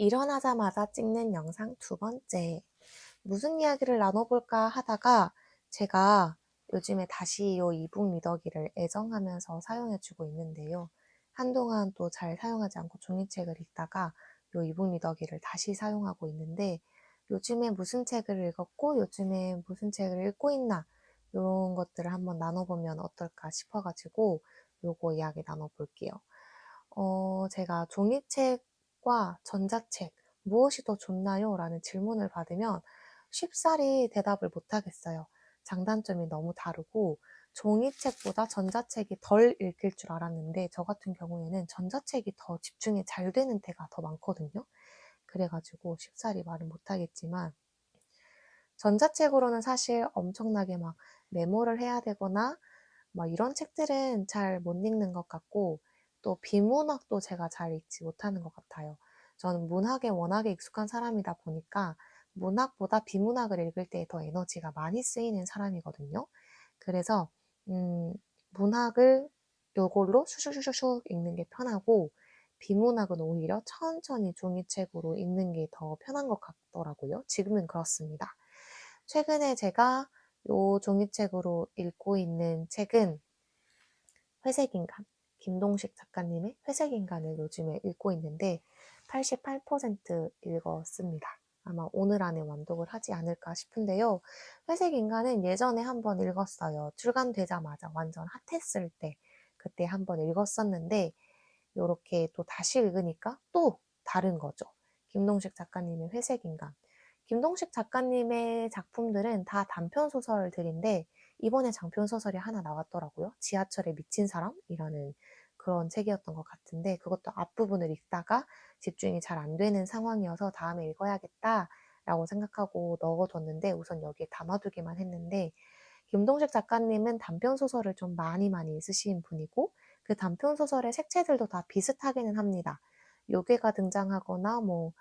일어나자마자 찍는 영상 두 번째. 무슨 이야기를 나눠볼까 하다가 제가 요즘에 다시 요 이북 미더기를 애정하면서 사용해주고 있는데요. 한동안 또 잘 사용하지 않고 종이책을 읽다가 요 이북 미더기를 다시 사용하고 있는데 요즘에 무슨 책을 읽었고 요즘에 무슨 책을 읽고 있나 이런 것들을 한번 나눠보면 어떨까 싶어가지고 요거 이야기 나눠볼게요. 어, 제가 종이 책과 전자책 무엇이 더 좋나요? 라는 질문을 받으면 쉽사리 대답을 못하겠어요. 장단점이 너무 다르고 종이책보다 전자책이 덜 읽힐 줄 알았는데 저 같은 경우에는 전자책이 더 집중이 잘 되는 때가 더 많거든요. 그래가지고 쉽사리 말은 못하겠지만 전자책으로는 사실 엄청나게 막 메모를 해야 되거나 막 이런 책들은 잘 못 읽는 것 같고 또 비문학도 제가 잘 읽지 못하는 것 같아요. 저는 문학에 워낙에 익숙한 사람이다 보니까 문학보다 비문학을 읽을 때 더 에너지가 많이 쓰이는 사람이거든요. 그래서 음, 문학을 요걸로 슈슈슈슈 읽는 게 편하고 비문학은 오히려 천천히 종이책으로 읽는 게 더 편한 것 같더라고요. 지금은 그렇습니다. 최근에 제가 요 종이책으로 읽고 있는 책은 회색 인간, 김동식 작가님의 회색인간을 요즘에 읽고 있는데 88% 읽었습니다. 아마 오늘 안에 완독을 하지 않을까 싶은데요. 회색인간은 예전에 한번 읽었어요. 출간되자마자 완전 핫했을 때 그때 한번 읽었었는데 이렇게 또 다시 읽으니까 또 다른 거죠. 김동식 작가님의 회색인간. 김동식 작가님의 작품들은 다 단편 소설들인데 이번에 장편 소설이 하나 나왔더라고요. 지하철에 미친 사람이라는 그런 책이었던 것 같은데 그것도 앞부분을 읽다가 집중이 잘 안 되는 상황이어서 다음에 읽어야겠다라고 생각하고 넣어뒀는데 우선 여기에 담아두기만 했는데 김동식 작가님은 단편 소설을 좀 많이 많이 쓰신 분이고 그 단편 소설의 색채들도 다 비슷하기는 합니다. 요괴가 등장하거나 뭐,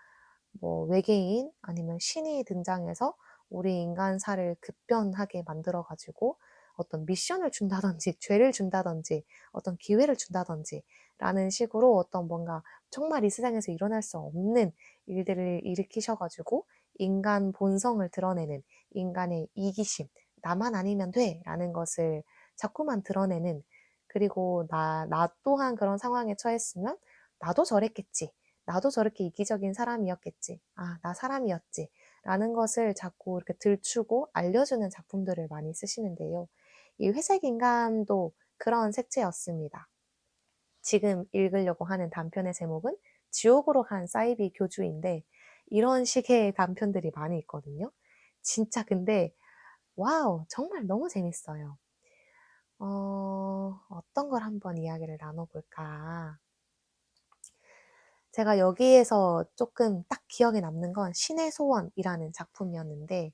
뭐 외계인 아니면 신이 등장해서 우리 인간사를 급변하게 만들어가지고 어떤 미션을 준다든지 죄를 준다든지 어떤 기회를 준다든지 라는 식으로 어떤 뭔가 정말 이 세상에서 일어날 수 없는 일들을 일으키셔가지고 인간 본성을 드러내는 인간의 이기심 나만 아니면 돼 라는 것을 자꾸만 드러내는 그리고 나, 나 또한 그런 상황에 처했으면 나도 저랬겠지. 나도 저렇게 이기적인 사람이었겠지. 아, 나 사람이었지. 라는 것을 자꾸 이렇게 들추고 알려주는 작품들을 많이 쓰시는데요. 이 회색 인간도 그런 색채였습니다. 지금 읽으려고 하는 단편의 제목은 지옥으로 간 사이비 교주인데 이런 식의 단편들이 많이 있거든요. 진짜 근데 와우 정말 너무 재밌어요. 어, 어떤 걸 한번 이야기를 나눠볼까? 제가 여기에서 조금 딱 기억에 남는 건 신의 소원이라는 작품이었는데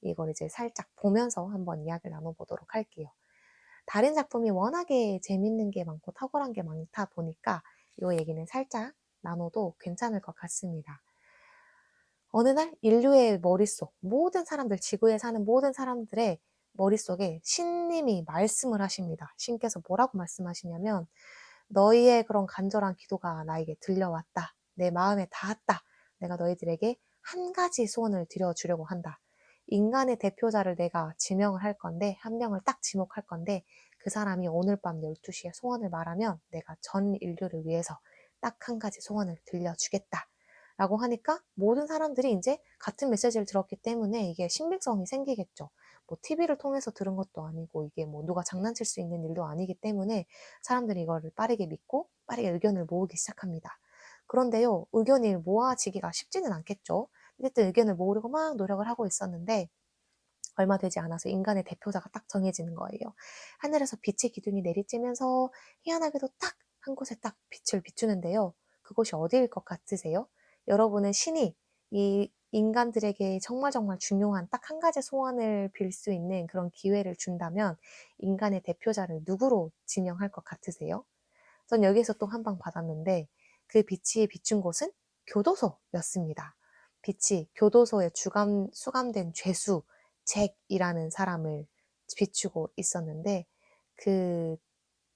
이걸 이제 살짝 보면서 한번 이야기를 나눠보도록 할게요. 다른 작품이 워낙에 재밌는 게 많고 탁월한 게 많다 보니까 이 얘기는 살짝 나눠도 괜찮을 것 같습니다. 어느 날 인류의 머릿속, 모든 사람들, 지구에 사는 모든 사람들의 머릿속에 신님이 말씀을 하십니다. 신께서 뭐라고 말씀하시냐면 너희의 그런 간절한 기도가 나에게 들려왔다. 내 마음에 닿았다. 내가 너희들에게 한 가지 소원을 드려주려고 한다. 인간의 대표자를 내가 지명을 할 건데, 한 명을 딱 지목할 건데, 그 사람이 오늘 밤 12시에 소원을 말하면 내가 전 인류를 위해서 딱 한 가지 소원을 들려주겠다. 라고 하니까 모든 사람들이 이제 같은 메시지를 들었기 때문에 이게 신빙성이 생기겠죠. 뭐 TV를 통해서 들은 것도 아니고 이게 뭐 누가 장난칠 수 있는 일도 아니기 때문에 사람들이 이거를 빠르게 믿고 빠르게 의견을 모으기 시작합니다. 그런데요, 의견이 모아지기가 쉽지는 않겠죠. 어쨌든 의견을 모으려고 막 노력을 하고 있었는데 얼마 되지 않아서 인간의 대표자가 딱 정해지는 거예요. 하늘에서 빛의 기둥이 내리쬐면서 희한하게도 딱 한 곳에 딱 빛을 비추는데요. 그곳이 어디일 것 같으세요? 여러분은 신이 이 인간들에게 정말 정말 중요한 딱 한 가지 소원을 빌 수 있는 그런 기회를 준다면 인간의 대표자를 누구로 지명할 것 같으세요? 전 여기에서 또 한 방 받았는데 그 빛이 비춘 곳은 교도소였습니다. 빛이 교도소에 주감, 수감된 죄수 잭이라는 사람을 비추고 있었는데 그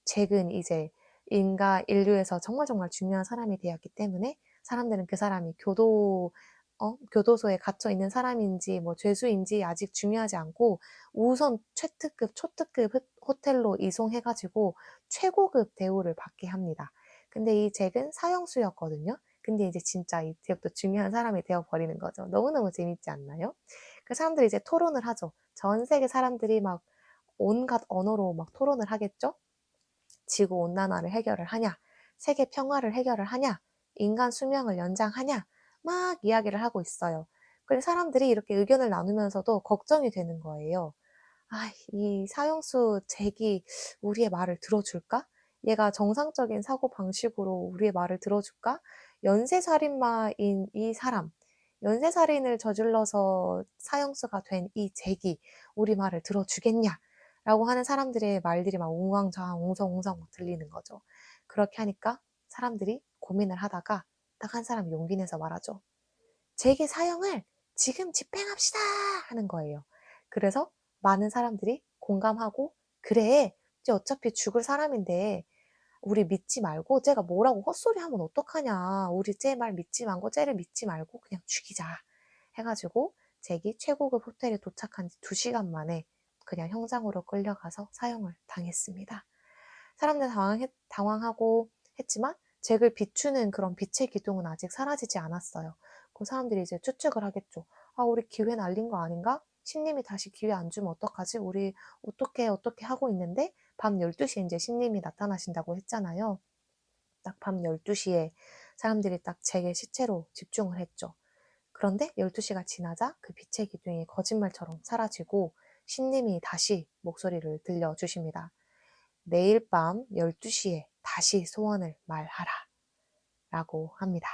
잭은 이제 인가 인류에서 정말 정말 중요한 사람이 되었기 때문에 사람들은 그 사람이 교도 어? 교도소에 갇혀 있는 사람인지 뭐 죄수인지 아직 중요하지 않고 우선 최특급, 초특급 호텔로 이송해가지고 최고급 대우를 받게 합니다. 근데 이 잭은 사형수였거든요. 근데 이제 진짜 이 잭도 중요한 사람이 되어버리는 거죠. 너무너무 재밌지 않나요? 그 사람들이 이제 토론을 하죠. 전 세계 사람들이 막 온갖 언어로 막 토론을 하겠죠? 지구 온난화를 해결을 하냐? 세계 평화를 해결을 하냐? 인간 수명을 연장하냐? 막 이야기를 하고 있어요. 그래서 사람들이 이렇게 의견을 나누면서도 걱정이 되는 거예요. 아, 이 사형수 잭이 우리의 말을 들어줄까? 얘가 정상적인 사고 방식으로 우리의 말을 들어줄까? 연쇄살인마인 이 사람, 연쇄살인을 저질러서 사형수가 된 이 잭이 우리 말을 들어주겠냐? 라고 하는 사람들의 말들이 막 웅왕좌왕 웅성웅성 막 들리는 거죠. 그렇게 하니까 사람들이 고민을 하다가 딱 한 사람이 용기 내서 말하죠. 제게 사형을 지금 집행합시다 하는 거예요. 그래서 많은 사람들이 공감하고 그래 이제 어차피 죽을 사람인데 우리 믿지 말고 쟤가 뭐라고 헛소리 하면 어떡하냐 우리 쟤 말 믿지 말고 쟤를 믿지 말고 그냥 죽이자 해가지고 잭이 최고급 호텔에 도착한 지 2시간 만에 그냥 형장으로 끌려가서 사형을 당했습니다. 사람들 당황했, 당황하고 했지만 잭을 비추는 그런 빛의 기둥은 아직 사라지지 않았어요. 그 사람들이 이제 추측을 하겠죠. 아, 우리 기회 날린 거 아닌가? 신님이 다시 기회 안 주면 어떡하지? 우리 어떻게 어떻게 하고 있는데 밤 12시에 이제 신님이 나타나신다고 했잖아요. 딱 밤 12시에 사람들이 딱 잭의 시체로 집중을 했죠. 그런데 12시가 지나자 그 빛의 기둥이 거짓말처럼 사라지고 신님이 다시 목소리를 들려주십니다. 내일 밤 12시에 다시 소원을 말하라. 라고 합니다.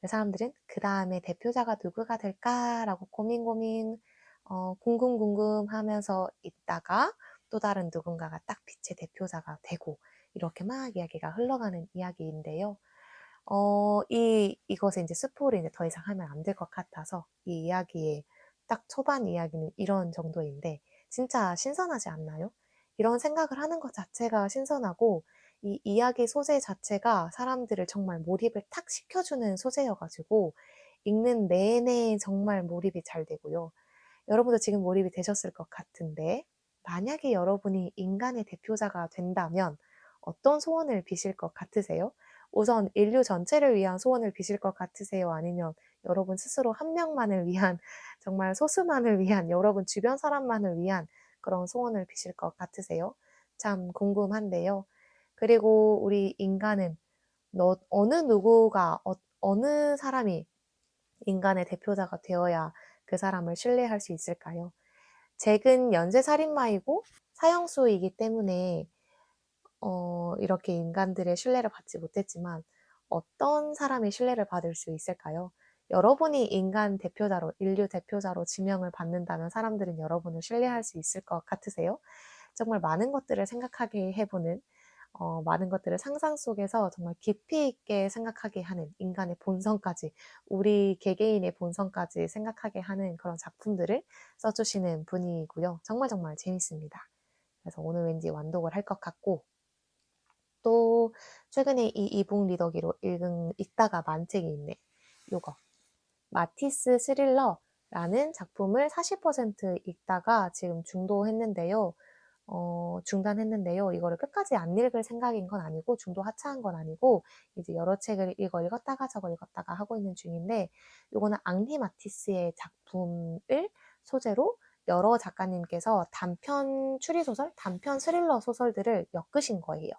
그 사람들은 그 다음에 대표자가 누구가 될까라고 고민 고민, 어, 궁금 궁금 하면서 있다가 또 다른 누군가가 딱 빛의 대표자가 되고 이렇게 막 이야기가 흘러가는 이야기인데요. 어, 이, 이것에 이제 스포를 이제 더 이상 하면 안 될 것 같아서 이 이야기의 딱 초반 이야기는 이런 정도인데 진짜 신선하지 않나요? 이런 생각을 하는 것 자체가 신선하고 이 이야기 소재 자체가 사람들을 정말 몰입을 탁 시켜주는 소재여가지고 읽는 내내 정말 몰입이 잘 되고요. 여러분도 지금 몰입이 되셨을 것 같은데 만약에 여러분이 인간의 대표자가 된다면 어떤 소원을 비실 것 같으세요? 우선 인류 전체를 위한 소원을 비실 것 같으세요? 아니면 여러분 스스로 한 명만을 위한 정말 소수만을 위한 여러분 주변 사람만을 위한 그런 소원을 비실 것 같으세요? 참 궁금한데요. 그리고 우리 인간은 너, 어느 누구가 어, 느 사람이 인간의 대표자가 되어야 그 사람을 신뢰할 수 있을까요? 잭은 연쇄살인마이고 사형수이기 때문에 어, 이렇게 인간들의 신뢰를 받지 못했지만 어떤 사람이 신뢰를 받을 수 있을까요? 여러분이 인간 대표자로, 인류 대표자로 지명을 받는다면 사람들은 여러분을 신뢰할 수 있을 것 같으세요? 정말 많은 것들을 생각하게 해보는 어, 많은 것들을 상상 속에서 정말 깊이 있게 생각하게 하는 인간의 본성까지, 우리 개개인의 본성까지 생각하게 하는 그런 작품들을 써주시는 분이고요. 정말 정말 재밌습니다. 그래서 오늘 왠지 완독을 할 것 같고, 또 최근에 이 이북 리더기로 읽은, 읽다가 만 책이 있네. 요거. 마티스 스릴러라는 작품을 40% 읽다가 지금 중도했는데요. 어, 중단했는데요. 이거를 끝까지 안 읽을 생각인 건 아니고 중도 하차한 건 아니고 이제 여러 책을 이거 읽었다가 저거 읽었다가 하고 있는 중인데 이거는 앙리 마티스의 작품을 소재로 여러 작가님께서 단편 추리소설, 단편 스릴러 소설들을 엮으신 거예요.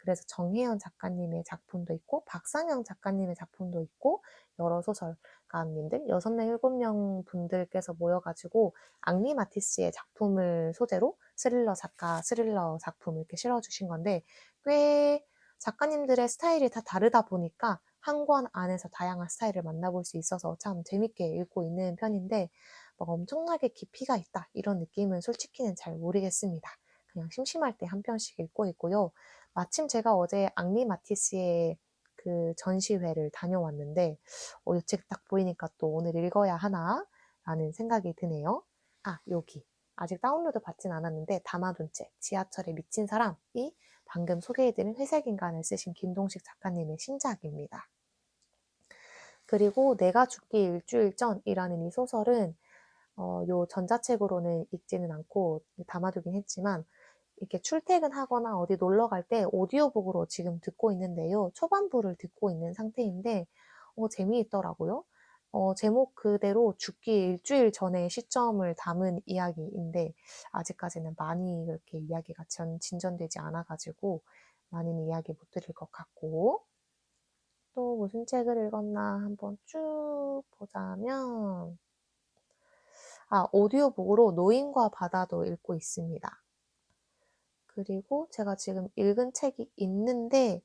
그래서 정혜연 작가님의 작품도 있고 박상영 작가님의 작품도 있고 여러 소설가님들 여섯 명 일곱 명 분들께서 모여가지고 앙리 마티스의 작품을 소재로 스릴러 작가 스릴러 작품 이렇게 실어주신 건데 꽤 작가님들의 스타일이 다 다르다 보니까 한 권 안에서 다양한 스타일을 만나볼 수 있어서 참 재밌게 읽고 있는 편인데 막 엄청나게 깊이가 있다 이런 느낌은 솔직히는 잘 모르겠습니다. 그냥 심심할 때 한 편씩 읽고 있고요. 마침 제가 어제 앙리 마티스의 그 전시회를 다녀왔는데 어, 이 책 딱 보이니까 또 오늘 읽어야 하나 라는 생각이 드네요. 아 여기 아직 다운로드 받진 않았는데 담아둔 책 지하철에 미친 사람이 방금 소개해드린 회색 인간을 쓰신 김동식 작가님의 신작입니다. 그리고 내가 죽기 일주일 전이라는 이 소설은 어, 요 전자책으로는 읽지는 않고 담아두긴 했지만 이렇게 출퇴근하거나 어디 놀러 갈 때 오디오북으로 지금 듣고 있는데요. 초반부를 듣고 있는 상태인데 어, 재미있더라고요. 어, 제목 그대로 죽기 일주일 전의 시점을 담은 이야기인데 아직까지는 많이 그렇게 이야기가 전, 진전되지 않아가지고 많이는 이야기 못 드릴 것 같고 또 무슨 책을 읽었나 한번 쭉 보자면 아, 오디오북으로 노인과 바다도 읽고 있습니다. 그리고 제가 지금 읽은 책이 있는데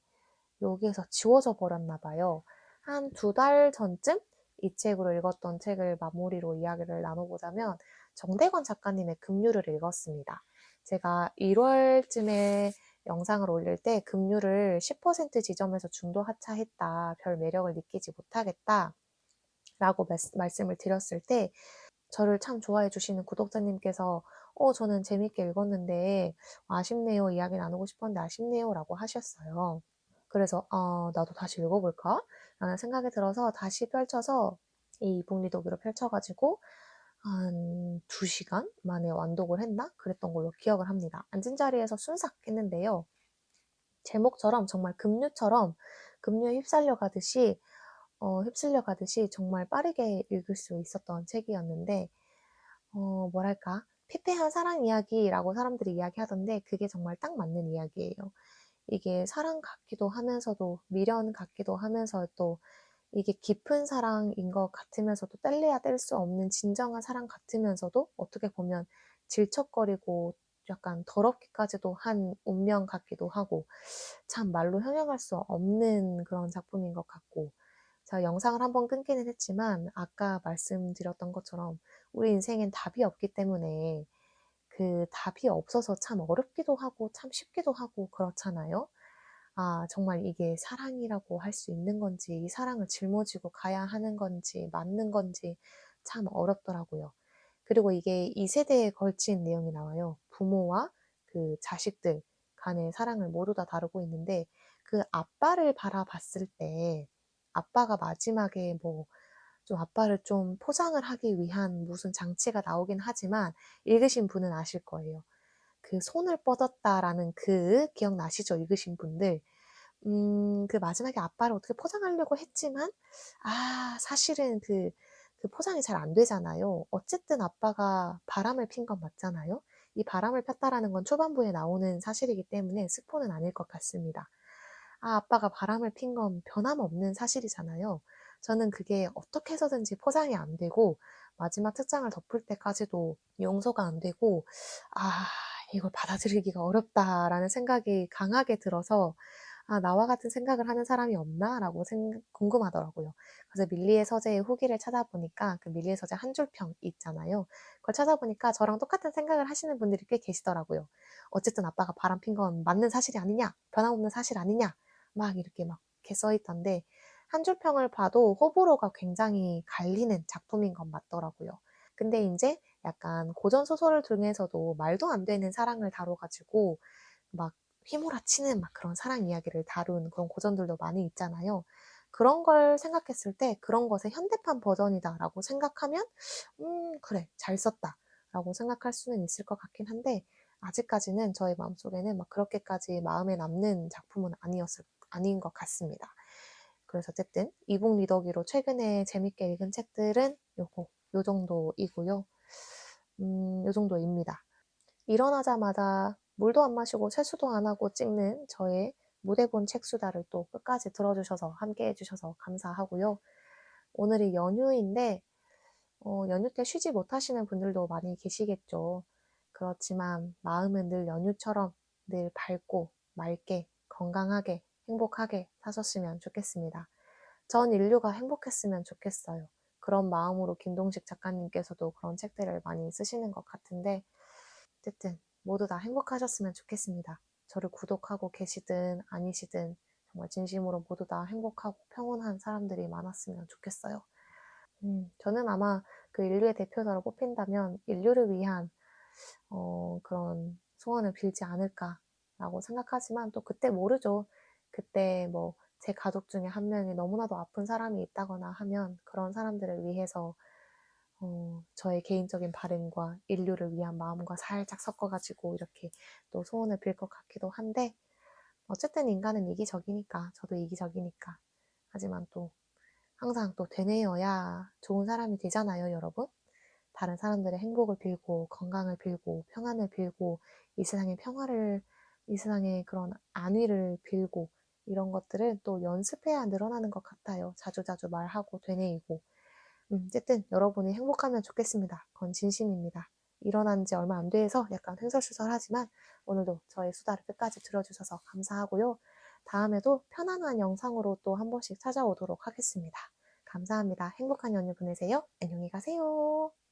여기에서 지워져 버렸나 봐요. 한 두 달 전쯤 이 책으로 읽었던 책을 마무리로 이야기를 나눠보자면 정대관 작가님의 급류를 읽었습니다. 제가 1월쯤에 영상을 올릴 때 급류를 10% 지점에서 중도 하차했다. 별 매력을 느끼지 못하겠다. 라고 말씀을 드렸을 때 저를 참 좋아해 주시는 구독자님께서 어, 저는 재밌게 읽었는데 아쉽네요. 이야기 나누고 싶었는데 아쉽네요. 라고 하셨어요. 그래서 어, 나도 다시 읽어볼까? 라는 생각이 들어서 다시 펼쳐서 이 이북 리더기로 펼쳐가지고 한 2시간 만에 완독을 했나? 그랬던 걸로 기억을 합니다. 앉은 자리에서 순삭 했는데요. 제목처럼 정말 급류처럼 급류에 휩쓸려 가듯이 어, 휩쓸려 가듯이 정말 빠르게 읽을 수 있었던 책이었는데 어, 뭐랄까 피폐한 사랑 이야기라고 사람들이 이야기하던데 그게 정말 딱 맞는 이야기예요. 이게 사랑 같기도 하면서도 미련 같기도 하면서 또 이게 깊은 사랑인 것 같으면서도 뗄래야 뗄 수 없는 진정한 사랑 같으면서도 어떻게 보면 질척거리고 약간 더럽기까지도 한 운명 같기도 하고 참 말로 형용할 수 없는 그런 작품인 것 같고 제가 영상을 한번 끊기는 했지만 아까 말씀드렸던 것처럼 우리 인생엔 답이 없기 때문에 그 답이 없어서 참 어렵기도 하고 참 쉽기도 하고 그렇잖아요. 아, 정말 이게 사랑이라고 할 수 있는 건지, 이 사랑을 짊어지고 가야 하는 건지, 맞는 건지 참 어렵더라고요. 그리고 이게 이 세대에 걸친 내용이 나와요. 부모와 그 자식들 간의 사랑을 모두 다 다루고 있는데, 그 아빠를 바라봤을 때, 아빠가 마지막에 뭐, 좀 아빠를 좀 포장을 하기 위한 무슨 장치가 나오긴 하지만, 읽으신 분은 아실 거예요. 그 손을 뻗었다라는 그 기억나시죠? 읽으신 분들. 음, 그 마지막에 아빠를 어떻게 포장하려고 했지만, 아, 사실은 그, 그 포장이 잘 안 되잖아요. 어쨌든 아빠가 바람을 핀 건 맞잖아요. 이 바람을 폈다라는 건 초반부에 나오는 사실이기 때문에 스포는 아닐 것 같습니다. 아, 아빠가 바람을 핀 건 변함없는 사실이잖아요. 저는 그게 어떻게 해서든지 포장이 안 되고, 마지막 특장을 덮을 때까지도 용서가 안 되고, 아, 이걸 받아들이기가 어렵다라는 생각이 강하게 들어서 아, 나와 같은 생각을 하는 사람이 없나? 라고 생각, 궁금하더라고요. 그래서 밀리의 서재의 후기를 찾아보니까 그 밀리의 서재 한 줄평 있잖아요. 그걸 찾아보니까 저랑 똑같은 생각을 하시는 분들이 꽤 계시더라고요. 어쨌든 아빠가 바람 핀 건 맞는 사실이 아니냐? 변함없는 사실 아니냐? 막 이렇게 막 이렇게 써 있던데 한 줄 평을 봐도 호불호가 굉장히 갈리는 작품인 건 맞더라고요. 근데 이제 약간 고전 소설을 통해서도 말도 안 되는 사랑을 다뤄가지고 막 휘몰아치는 막 그런 사랑 이야기를 다룬 그런 고전들도 많이 있잖아요. 그런 걸 생각했을 때 그런 것의 현대판 버전이다라고 생각하면 음 그래 잘 썼다 라고 생각할 수는 있을 것 같긴 한데 아직까지는 저희 마음속에는 막 그렇게까지 마음에 남는 작품은 아니었을 아닌 것 같습니다. 그래서 어쨌든 이북 리더기로 최근에 재밌게 읽은 책들은 요거 요 정도이고요. 음, 요 정도입니다. 일어나자마자 물도 안 마시고 세수도 안 하고 찍는 저의 무대본 책수다를 또 끝까지 들어주셔서 함께 해주셔서 감사하고요. 오늘이 연휴인데 어, 연휴 때 쉬지 못하시는 분들도 많이 계시겠죠. 그렇지만 마음은 늘 연휴처럼 늘 밝고 맑게 건강하게 행복하게 사셨으면 좋겠습니다. 전 인류가 행복했으면 좋겠어요. 그런 마음으로 김동식 작가님께서도 그런 책들을 많이 쓰시는 것 같은데 어쨌든 모두 다 행복하셨으면 좋겠습니다. 저를 구독하고 계시든 아니시든 정말 진심으로 모두 다 행복하고 평온한 사람들이 많았으면 좋겠어요. 음, 저는 아마 그 인류의 대표자로 뽑힌다면 인류를 위한 어, 그런 소원을 빌지 않을까라고 생각하지만 또 그때 모르죠. 그때 뭐 제 가족 중에 한 명이 너무나도 아픈 사람이 있다거나 하면 그런 사람들을 위해서 어, 저의 개인적인 바램과 인류를 위한 마음과 살짝 섞어가지고 이렇게 또 소원을 빌 것 같기도 한데 어쨌든 인간은 이기적이니까 저도 이기적이니까. 하지만 또 항상 또 되뇌어야 좋은 사람이 되잖아요 여러분? 다른 사람들의 행복을 빌고 건강을 빌고 평안을 빌고 이 세상의 평화를 이 세상의 그런 안위를 빌고 이런 것들은 또 연습해야 늘어나는 것 같아요 자주자주 말하고 되뇌이고 음, 어쨌든 여러분이 행복하면 좋겠습니다. 그건 진심입니다. 일어난 지 얼마 안 돼서 약간 횡설수설하지만 오늘도 저의 수다를 끝까지 들어주셔서 감사하고요. 다음에도 편안한 영상으로 또 한 번씩 찾아오도록 하겠습니다. 감사합니다. 행복한 연휴 보내세요. 안녕히 가세요.